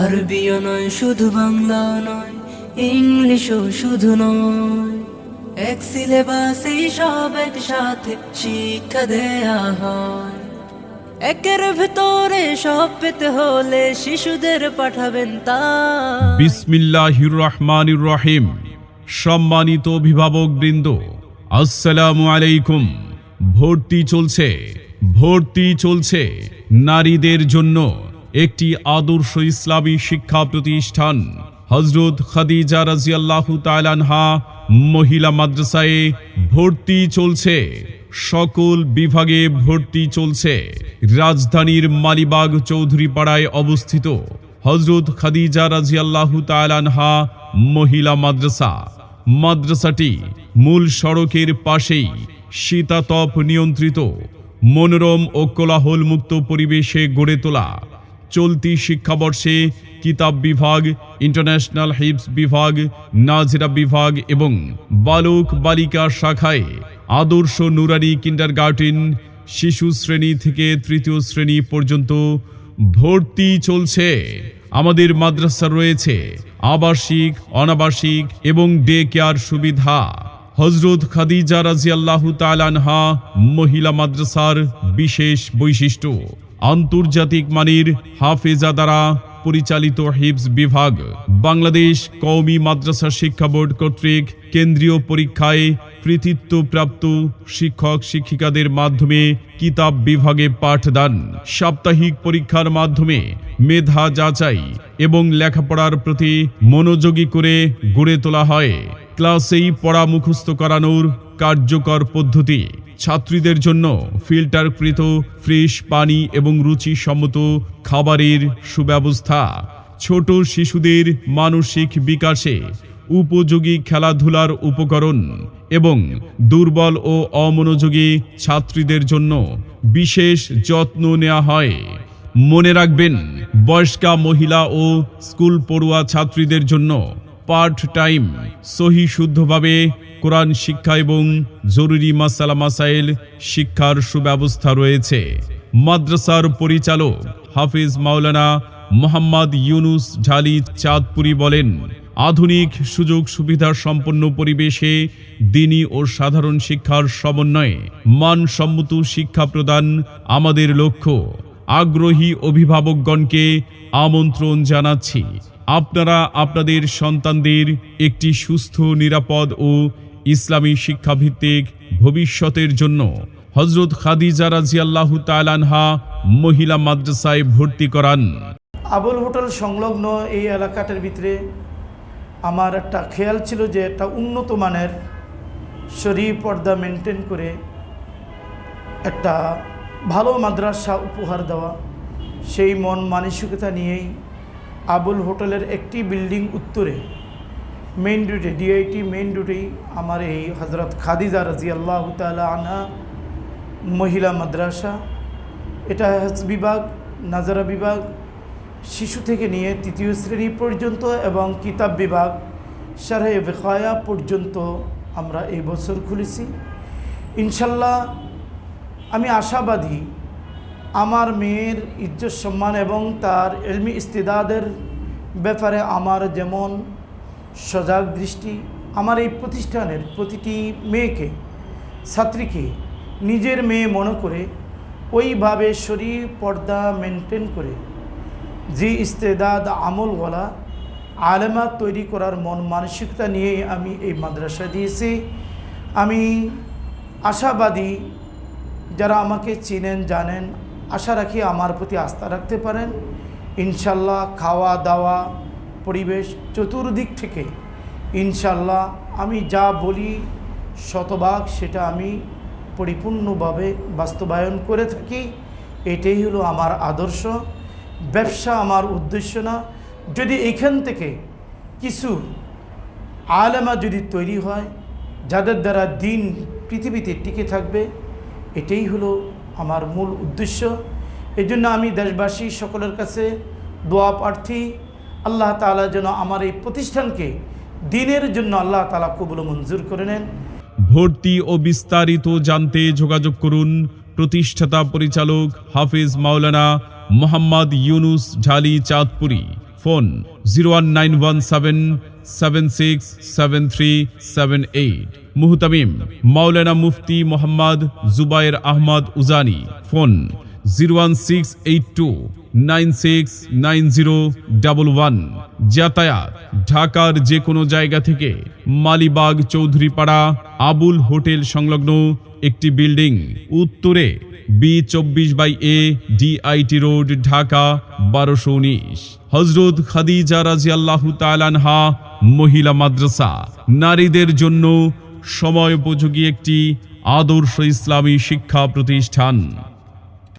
RBO নয়, শুধু বাংলা নয়, ইংলিশও শুধু নয়। এক সিলেবাসেই সব একসাথে শিক্ষা দেয়া হয়। একের ভেতরে সব পেতে হলে শিশুদের পাঠাবেন তা। বিসমিল্লাহির রহমানির রহিম সম্মানিত অভিভাবক বৃন্দ আসসালামু আলাইকুম। ভর্তি চলছে ভর্তি চলছে নারীদের জন্য একটি আদর্শ ইসলামী শিক্ষা প্রতিষ্ঠান। হজরত খাদিজা রাজিয়াল্লাহু তালানহা মহিলা মাদ্রাসায় ভর্তি চলছে। সকল বিভাগে ভর্তি চলছে। রাজধানীর মালিবাগ চৌধুরীপাড়ায় অবস্থিত হজরত খাদিজা রাজিয়াল্লাহু তালানহা মহিলা মাদ্রাসা। মাদ্রাসাটি মূল সড়কের পাশেই শীতাতপ নিয়ন্ত্রিত, মনোরম ও কোলাহল মুক্ত পরিবেশে গড়ে তোলা। চলতি শিক্ষাবর্ষে কিতাব বিভাগ, ইন্টারন্যাশনাল হিপস বিভাগ, নাজিরা বিভাগ এবং বালক বালিকা শাখায় আদর্শ নুরানি কিন্ডার গার্ডেন শিশু শ্রেণি থেকে তৃতীয় শ্রেণি পর্যন্ত ভর্তি চলছে। আমাদের মাদ্রাসা রয়েছে আবাসিক, অনাবাসিক এবং ডে কেয়ার সুবিধা। হজরত খাদিজা রাজিয়াল্লাহু তালানহা মহিলা মাদ্রাসার বিশেষ বৈশিষ্ট্য। আন্তর্জাতিক মানের হাফেজা দ্বারা পরিচালিত হিপস বিভাগ, বাংলাদেশ কওমি মাদ্রাসা শিক্ষা বোর্ড কর্তৃক কেন্দ্রীয় পরীক্ষায় কৃতিত্বপ্রাপ্ত শিক্ষক শিক্ষিকাদের মাধ্যমে কিতাব বিভাগে পাঠদান, সাপ্তাহিক পরীক্ষার মাধ্যমে মেধা যাচাই এবং লেখাপড়ার প্রতি মনোযোগী করে গড়ে তোলা হয়। ক্লাসেই পড়া মুখস্থ করানোর কার্যকর পদ্ধতি। ছাত্রীদের জন্য ফিল্টারকৃত ফ্রেশ পানি এবং রুচিসম্মত খাবারের সুব্যবস্থা। ছোট শিশুদের মানসিক বিকাশে উপযোগী খেলাধুলার উপকরণ এবং দুর্বল ও অমনোযোগী ছাত্রীদের জন্য বিশেষ যত্ন নেওয়া হয়। মনে রাখবেন, বয়স্কা মহিলা ও স্কুল পড়ুয়া ছাত্রীদের জন্য পার্ট টাইম, সহি শুদ্ধভাবে কোরআন শিক্ষা এবং জরুরি মাসালা মাসাইল শিক্ষার সুব্যবস্থা রয়েছে। মাদ্রাসার পরিচালক হাফিজ মাওলানা মোহাম্মদ ইউনুস ঝালি চাঁদপুরি বলেন, আধুনিক সুযোগ সুবিধা সম্পন্ন পরিবেশে দিনী ও সাধারণ শিক্ষার সমন্বয়ে মানসম্মত শিক্ষা প্রদান আমাদের লক্ষ্য। আগ্রহী অভিভাবকগণকে আমন্ত্রণ জানাচ্ছি। আপনারা আপনাদের সন্তানদের একটি সুস্থ, নিরাপদ ও ইসলামী শিক্ষাভিত্তিক ভবিষ্যতের জন্য হজরত খাদিজা রাজিয়াল্লাহু তালানহা মহিলা মাদ্রাসায় ভর্তি করান। আবুল হোটেল সংলগ্ন এই এলাকাটার ভিতরে আমার একটা খেয়াল ছিল যে একটা উন্নত মানের শরী পর্দা মেনটেন করে একটা ভালো মাদ্রাসা উপহার দেওয়া। সেই মন মানসিকতা নিয়েই আবুল হোটেলের একটি বিল্ডিং উত্তরে। মেইন রুটে ডিআইটি মেইন রুটেই আমার এই হজরত খাদিজা রাজি আল্লাহ আনা মহিলা মাদ্রাসা। এটা হেলথ বিভাগ, নাজারা বিভাগ, শিশু থেকে নিয়ে তৃতীয় শ্রেণি পর্যন্ত এবং কিতাব বিভাগ সারে বেখায়া পর্যন্ত আমরা এই বছর খুলেছি। ইনশাল্লাহ আমি আশাবাদী আমার মেয়ের ইজ্জত সম্মান এবং তার এলমি ইস্তেদাদের ব্যাপারে আমার যেমন সজাগ দৃষ্টি, আমার এই প্রতিষ্ঠানের প্রতিটি মেয়েকে, ছাত্রীকে, নিজের মেয়ে মনে করে ওইভাবে শরীর পর্দা মেনটেন করে যে ইস্তেদাদ আমলওয়ালা আলেমা তৈরি করার মন মানসিকতা নিয়ে আমি এই মাদ্রাসা দিয়েছি। আমি আশাবাদী যারা আমাকে চিনেন, জানেন আশা রাখি আমার প্রতি আস্থা রাখতে পারেন। ইনশাল্লাহ খাওয়া দাওয়া, পরিবেশ চতুর্দিক থেকে ইনশাল্লাহ আমি যা বলি শতভাগ সেটা আমি পরিপূর্ণভাবে বাস্তবায়ন করে থাকি। এটাই হলো আমার আদর্শ। ব্যবসা আমার উদ্দেশ্য না। যদি এখান থেকে কিছু আলেমা যদি তৈরি হয়, যাদের দ্বারা দিন পৃথিবীতে টিকে থাকবে, এটাই হলো আমার মূল উদ্দেশ্য। এই জন্য আমি দেশবাসী সকলের কাছে দোয়া প্রার্থী, আল্লাহ তালা যেন আমার এই প্রতিষ্ঠানকে দিনের জন্য আল্লাহ তালা কবুল মঞ্জুর করে নেন। ভর্তি ও বিস্তারিত জানতে যোগাযোগ করুন প্রতিষ্ঠাতা পরিচালক Hafiz Maulana Mohammad Yunus Jhali Chandpuri. Phone zero one nine one seven seven six seven three seven eight মুহতামিম Maulana Mufti Mohammad Zubair Ahmad Ujani phone zero one six eight two nine six nine zero double one যাতায়াত ঢাকার যে কোনো জায়গা থেকে Malibagh Chowdhurypara Abul hotel সংলগ্ন একটি building উত্তরে B চব্বিশ by A DIT road Dhaka বারোশো উনিশ। হজরত খাদিজা রাজি আল্লাহ তালানহা মহিলা মাদ্রাসা। নারীদের জন্য সময় উপযোগী একটি আদর্শ ইসলামী শিক্ষা প্রতিষ্ঠান।